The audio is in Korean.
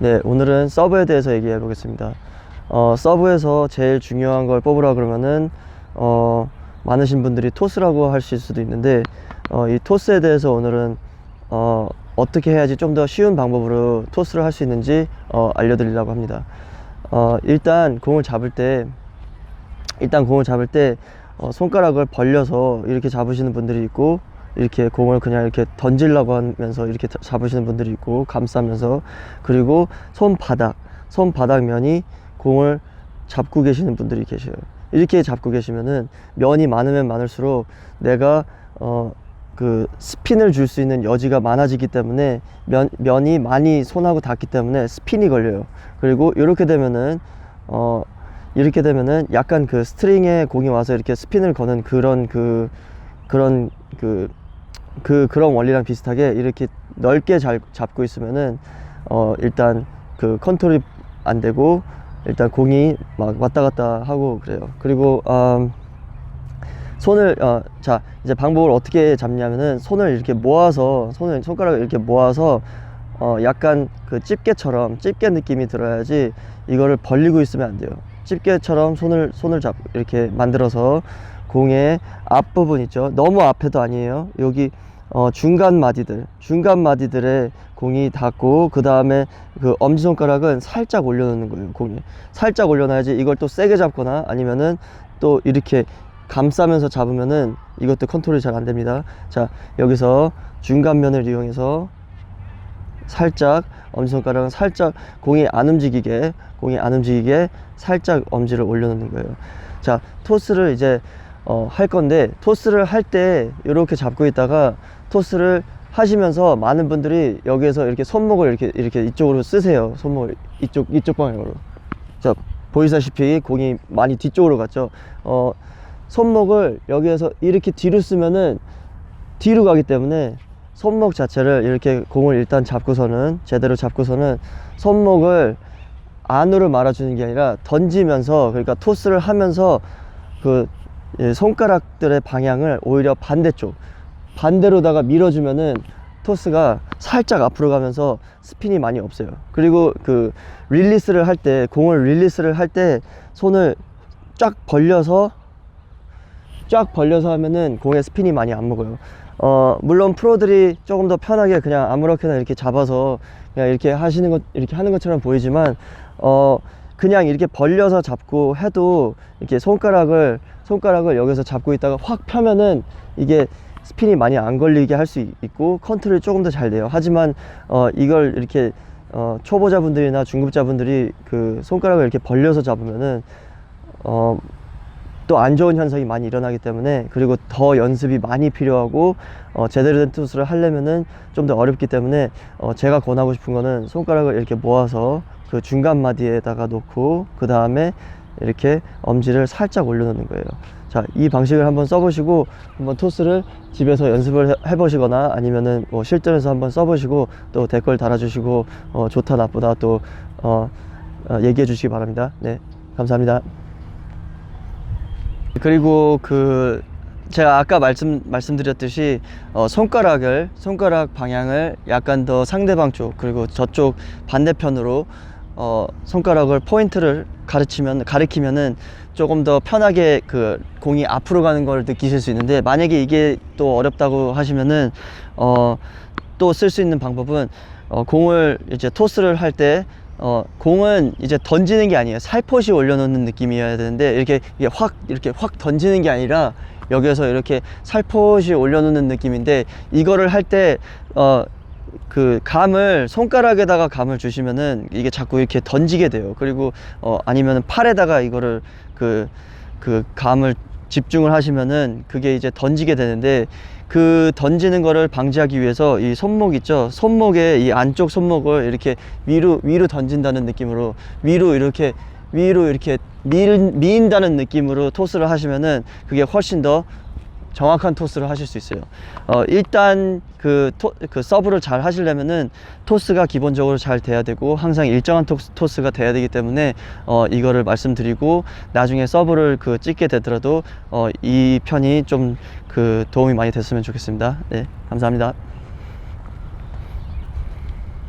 네, 오늘은 서브에 대해서 얘기해 보겠습니다. 어, 서브에서 제일 중요한 걸 뽑으라 그러면은 어, 많으신 분들이 토스라고 하실 수도 있는데 어, 이 토스에 대해서 오늘은 어, 어떻게 해야지 좀 더 쉬운 방법으로 토스를 할 수 있는지 어, 알려드리려고 합니다. 어, 일단 공을 잡을 때 일단 공을 잡을 때 어, 손가락을 벌려서 이렇게 잡으시는 분들이 있고 이렇게 공을 그냥 이렇게 던지려고 하면서 이렇게 자- 잡으시는 분들이 있고 감싸면서 그리고 손바닥 손바닥 면이 공을 잡고 계시는 분들이 계셔요. 이렇게 잡고 계시면은 면이 많으면 많을수록 내가 어 그 스핀을 줄 수 있는 여지가 많아지기 때문에 면, 면이 많이 손하고 닿기 때문에 스핀이 걸려요. 그리고 이렇게 되면은 어 이렇게 되면은 약간 그 스트링에 공이 와서 이렇게 스핀을 거는 그런 그 그런 그, 그 그런 원리랑 비슷하게 이렇게 넓게 잘 잡고 있으면은 어 일단 그 컨트롤이 안 되고 일단 공이 막 왔다 갔다 하고 그래요. 그리고 음, 손을 어, 자 이제 방법을 어떻게 잡냐면은 손을 이렇게 모아서 손을 손가락을 이렇게 모아서 어 약간 그 집게처럼 집게 느낌이 들어야지 이거를 벌리고 있으면 안 돼요. 집게처럼 손을 손을 잡 이렇게 만들어서 공의 앞부분 있죠. 너무 앞에도 아니에요. 여기 어 중간 마디들 중간 마디들에 공이 닿고 그 다음에 그 엄지 손가락은 살짝 올려놓는 거예요. 공에 살짝 올려놔야지 이걸 또 세게 잡거나 아니면은 또 이렇게 감싸면서 잡으면은 이것도 컨트롤이 잘 안 됩니다. 자 여기서 중간면을 이용해서 살짝 엄지손가락은 살짝 공이 안 움직이게 공이 안 움직이게 살짝 엄지를 올려놓는 거예요. 자 토스를 이제 어, 할 건데 토스를 할 때 이렇게 잡고 있다가 토스를 하시면서 많은 분들이 여기에서 이렇게 손목을 이렇게 이렇게 이쪽으로 쓰세요. 손목을 이쪽 이쪽 방향으로. 자 보이시다시피 공이 많이 뒤쪽으로 갔죠. 어, 손목을 여기에서 이렇게 뒤로 쓰면은 뒤로 가기 때문에 손목 자체를 이렇게 공을 일단 잡고서는 제대로 잡고서는 손목을 안으로 말아주는 게 아니라 던지면서 그러니까 토스를 하면서 그 예, 손가락들의 방향을 오히려 반대쪽 반대로다가 밀어주면은 토스가 살짝 앞으로 가면서 스핀이 많이 없어요. 그리고 그 릴리스를 할 때 공을 릴리스를 할 때 손을 쫙 벌려서 쫙 벌려서 하면은 공에 스핀이 많이 안 먹어요. 어, 물론 프로들이 조금 더 편하게 그냥 아무렇게나 이렇게 잡아서 그냥 이렇게 하시는 것, 이렇게 하는 것처럼 보이지만, 어, 그냥 이렇게 벌려서 잡고 해도 이렇게 손가락을, 손가락을 여기서 잡고 있다가 확 펴면은 이게 스핀이 많이 안 걸리게 할 수 있고 컨트롤이 조금 더 잘 돼요. 하지만, 어, 이걸 이렇게, 어, 초보자분들이나 중급자분들이 그 손가락을 이렇게 벌려서 잡으면은, 어, 또 안 좋은 현상이 많이 일어나기 때문에 그리고 더 연습이 많이 필요하고 어, 제대로 된 투수를 하려면은 좀 더 어렵기 때문에 어, 제가 권하고 싶은 거는 손가락을 이렇게 모아서 그 중간 마디에다가 놓고 그 다음에 이렇게 엄지를 살짝 올려놓는 거예요. 자, 이 방식을 한번 써보시고 한번 토스를 집에서 연습을 해- 해보시거나 아니면은 뭐 실전에서 한번 써보시고 또 댓글 달아주시고 어, 좋다 나쁘다 또 어, 어, 얘기해 주시기 바랍니다. 네, 감사합니다. 그리고 그 제가 아까 말씀 말씀드렸듯이 어, 손가락을 손가락 방향을 약간 더 상대방 쪽 그리고 저쪽 반대편으로 어, 손가락을 포인트를 가르치면 가리키면은 조금 더 편하게 그 공이 앞으로 가는 걸 느끼실 수 있는데 만약에 이게 또 어렵다고 하시면은 어, 또 쓸 수 있는 방법은 어, 공을 이제 토스를 할때 어, 공은 이제 던지는 게 아니에요. 살포시 올려놓는 느낌이어야 되는데 이렇게 이게 확 이렇게 확 던지는 게 아니라 여기에서 이렇게 살포시 올려놓는 느낌인데 이거를 할때 어, 그 감을 손가락에다가 감을 주시면은 이게 자꾸 이렇게 던지게 돼요. 그리고 어 아니면은 팔에다가 이거를 그그 감을 집중을 하시면은 그게 이제 던지게 되는데 그 던지는 거를 방지하기 위해서 이 손목 있죠? 손목에 이 안쪽 손목을 이렇게 위로 위로 던진다는 느낌으로 위로 이렇게 위로 이렇게 밀, 미인다는 느낌으로 토스를 하시면은 그게 훨씬 더 정확한 토스를 하실 수 있어요. 어, 일단 그, 토, 그 서브를 잘 하시려면은 토스가 기본적으로 잘 돼야 되고 항상 일정한 토스, 토스가 돼야 되기 때문에 어, 이거를 말씀드리고 나중에 서브를 그 찍게 되더라도 어, 이 편이 좀 그 도움이 많이 됐으면 좋겠습니다. 네, 감사합니다.